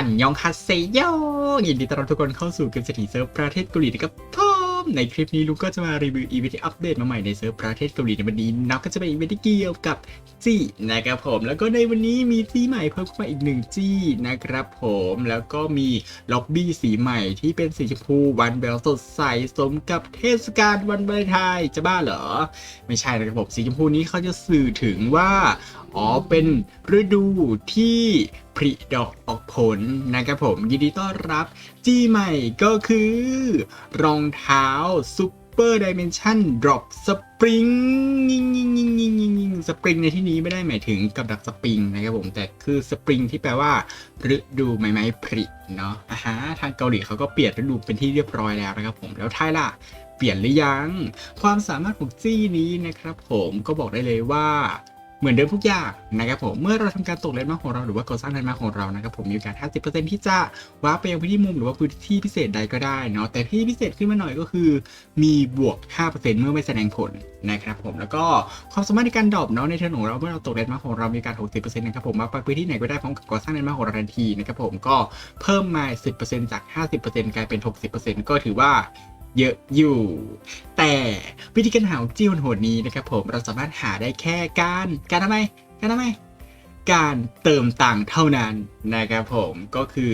อันยองคาเซโยยินดีต้อนรับทุกคนเข้าสู่เกมเศรษฐีเซิร์ฟประเทศเกาหลีนะครับผมในคลิปนี้ลุงก็จะมารีวิวอีเวนต์ที่อัปเดตมาใหม่ในเซิร์ฟประเทศเกาหลีในวันนี้นับก็จะเป็นอีเวนต์ที่เกี่ยวกับจี้นะครับผม แล้วก็ในวันนี้มีจี้ใหม่เพิ่มเข้ามาอีกหนึ่งจี้นะครับผมแล้วก็มีล็อบบี้สีใหม่ที่เป็นสีชมพูวันแววสดใสสมกับเทศกาลวันวาเลนไทน์จะบ้าเหรอ ไม่ใช่นะครับผมสีชมพูนี้เขาจะสื่อถึงว่าอ๋อเป็นฤดูที่ผลิดอกออกผลนะครับผมยินดีต้อนรับจี้ใหม่ก็คือ รองเท้าซูเปอร์ดิเมนชันดรอปสปริงยิงยิงยิงยิงยิงยิงสปริงในที่นี้ไม่ได้หมายถึงกับดักสปริงนะครับผมแต่คือสปริงที่แปลว่าฤดูใบไม้ผลิเนาะอ่าฮะทางเกาหลีเขาก็เปลี่ยนฤดูเป็นที่เรียบร้อยแล้วนะครับผมแล้วไทยล่ะเปลี่ยนหรือยัง ความสามารถของจี้นี้นะครับผมก็บอกได้เลยว่า เหมือนเดิมทุกอย่างนะครับผมเมื่อเราทำการตกเลนมาของเราหรือว่าก่อสร้างเลนมาของเรานะครับผมมีโอกาส 50%ที่จะว้าไปยังพื้นที่มุมหรือว่าพื้นที่พิเศษใดก็ได้เนาะแต่ที่พิเศษขึ้นมาหน่อยก็คือ มีบวก 5%เมื่อไม่แสดงผลนะครับผมแล้วก็ความสามารถในการดรอปเนาะในเทิร์นของเราเมื่อเราตกเลนมาของเรามีการ 60%นะครับผมมาไปพื้นที่ไหนก็ได้พร้อมกับก่อสร้างเลนมาของเราทันทีนะครับผมก็เพิ่มมา 10%จาก 50%กลายเป็น 60%ก็ถือว่า เยอะอยู่ แต่วิธีการหาของจิ้วโหดนี้นะครับผมเราสามารถหาได้แค่การการทำไมการทำไมการเติมตังค์เท่านั้นนะครับผมก็คือ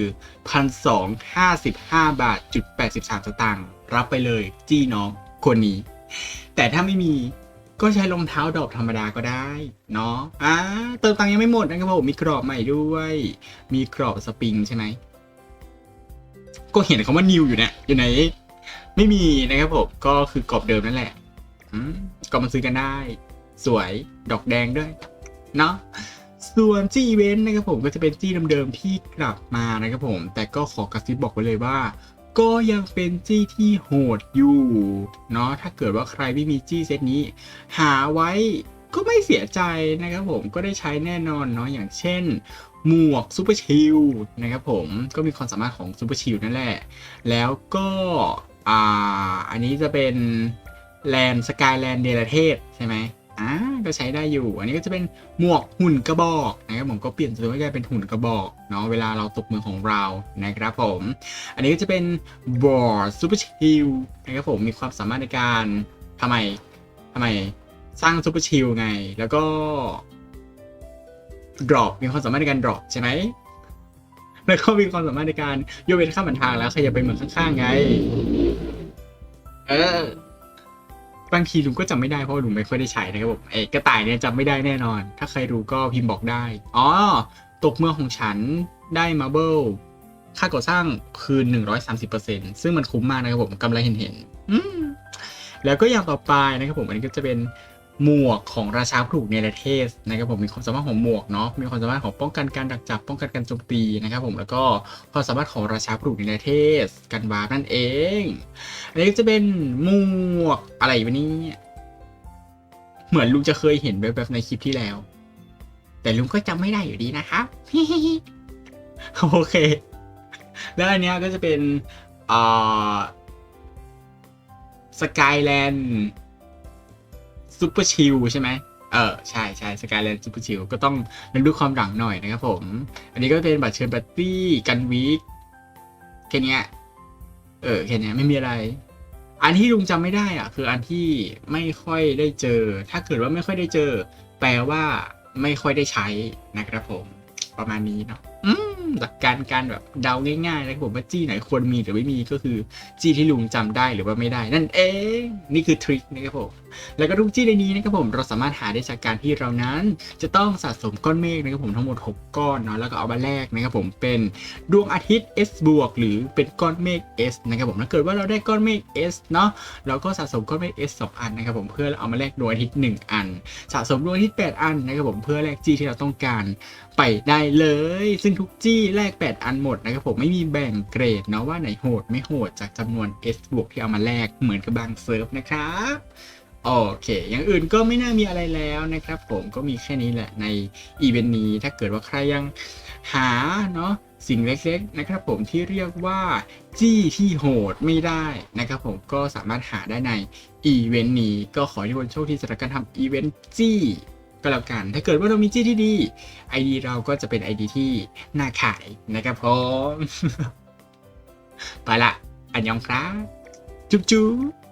พันสองห้าสิบห้าบาทจุดแปดสิบสามสตางค์รับไปเลยจี้น้องคนนี้ แต่ถ้าไม่มีก็ใช้รองเท้าดอกธรรมดาก็ได้ เนาะอ่าเติมตังค์ยังไม่หมดนะครับผมมีกรอบใหม่ด้วย มีกรอบสปริงใช่ไหม ก็เห็นคำว่านิวอยู่เนี่ยอยู่ไหน ไม่มีนะครับผม ก็คือกรอบเดิมนั่นแหละอืมก็มาซื้อกันได้ สวยดอกแดงด้วย เนาะส่วนจี้อีเวนต์นะครับผมก็จะเป็นจี้เดิมๆที่กลับมานะครับผม แต่ก็ขอกระซิบบอกไว้เลยว่า ก็ยังเป็นจี้ที่โหดอยู่เนาะถ้าเกิดว่าใครไม่มีจี้เซตนี้ หาไว้ก็ไม่เสียใจนะครับผมก็ได้ใช้แน่นอนเนาะอย่างเช่น หมวกซูเปอร์ชิลนะครับผมก็มีความสามารถของซูเปอร์ชิลนั่นแหละ แล้วก็ อ่าอันนี้จะเป็นแลนสกายแลนเดลเทศใช่ไหมอ่าก็ใช้ได้อยู่ อันนี้ก็จะเป็นหมวกหุ่นกระบอกนะครับผมก็เปลี่ยนตัวให้กลายเป็นหุ่นกระบอกเนาะเวลาเราตกมือของเรานะครับผม อันนี้ก็จะเป็นบอร์ดซูเปอร์ชิลนะครับผมมีความสามารถในการทำไมทำไมสร้างซูเปอร์ชิลไง แล้วก็ drop มีความสามารถในการ drop ใช่ไหม แล้วก็มีความสามารถในการโยกเว้นข้ามบันทางแล้วขยับไปเหมือนข้างๆไง เออบางทีลุงก็จำไม่ได้เพราะลุงไม่ค่อยได้ใช้นะครับผมเอกกระต่ายเนี่ยจำไม่ได้แน่นอน ถ้าใครรู้ก็พิมพ์บอกได้ อ๋อ ตกเมืองของฉันได้มาเบิลค่าก่อสร้างคืน 130%ซึ่งมันคุ้มมากนะครับผมกำไรเห็นเห็นๆแล้วก็อย่างต่อไปนะครับผมอันนี้ก็จะเป็น หมวกของราชาผูกเนรเทศนะครับผมมีความสามารถของหมวกเนาะมีความสามารถของป้องกันการดักจับ ป้องกันการโจมตีนะครับผมแล้วก็ความสามารถของราชาผูกเนรเทศกันวาร์นั่นเองอันนี้จะเป็นหมวกอะไรวะนี่เหมือนลุงจะเคยเห็นแบบในคลิปที่แล้ว แต่ลุงก็จำไม่ได้อยู่ดีนะครับโอเค แล้วอันนี้ก็จะเป็นอ่าสกายแลนด์ ซูเปอร์ชิลใช่ไหมเออใช่ใช่สกายแลนด์ซูเปอร์ชิลก็ต้องนึกดูความหลังหน่อยนะครับผม อันนี้ก็เป็นบัตรเชิญปาร์ตี้กันวีคแค่เนี้ยเออแค่เนี้ยไม่มีอะไร อันที่ลุงจำไม่ได้อะ คืออันที่ไม่ค่อยได้เจอ ถ้าเกิดว่าไม่ค่อยได้เจอ แปลว่าไม่ค่อยได้ใช้นะครับผม ประมาณนี้เนาะอืม หลักการการแบบเดาง่ายๆนะครับผมว่าจี้ไหนควรมีหรือไม่มีก็คือจี้ที่ลุงจำได้หรือว่าไม่ได้ นั่นเองนี่คือทริคนะครับผมแล้วก็ทุกจี้ในนี้นะครับผมเราสามารถหาได้จากการที่เรานั้น จะต้องสะสมก้อนเมฆนะครับผมทั้งหมด 6 ก้อนเนาะแล้วก็เอามาแลกนะครับผมเป็นดวงอาทิตย์ S บวกหรือเป็นก้อนเมฆ S นะครับผมถ้าเกิดว่าเราได้ก้อนเมฆ S เนาะเราก็สะสมก้อนเมฆ S 2 อันนะครับผมเพื่อเอามาแลกดวงอาทิตย์ 1 อัน สะสมดวงอาทิตย์ 8 อันนะครับผมเพื่อแลกจี้ที่เราต้องการไปได้เลย ซึ่งทุกจี้แลก 8 อันหมดนะครับผมไม่มีแบ่งเกรดเนาะว่าไหนโหดไม่โหดจากจำนวน S บวกที่เอามาแลกเหมือนกับบางเซิร์ฟนะครับโอเค อย่างอื่นก็ไม่น่ามีอะไรแล้วนะครับ ผมก็มีแค่นี้แหละในอีเวนต์นี้ ถ้าเกิดว่าใครยังหาเนาะสิ่งเล็กๆนะครับ ผมที่เรียกว่าจี้ที่โหดไม่ได้นะครับ ผมก็สามารถหาได้ในอีเวนต์นี้ ก็ขอให้ทุกคนโชคดีสำหรับการทำอีเวนต์จี้ ก็แล้วกัน ถ้าเกิดว่าเรามีจี้ที่ดี ID เราก็จะเป็น ID ที่น่าขายนะครับผมไปละอันยองครับจุ๊บจุ๊บ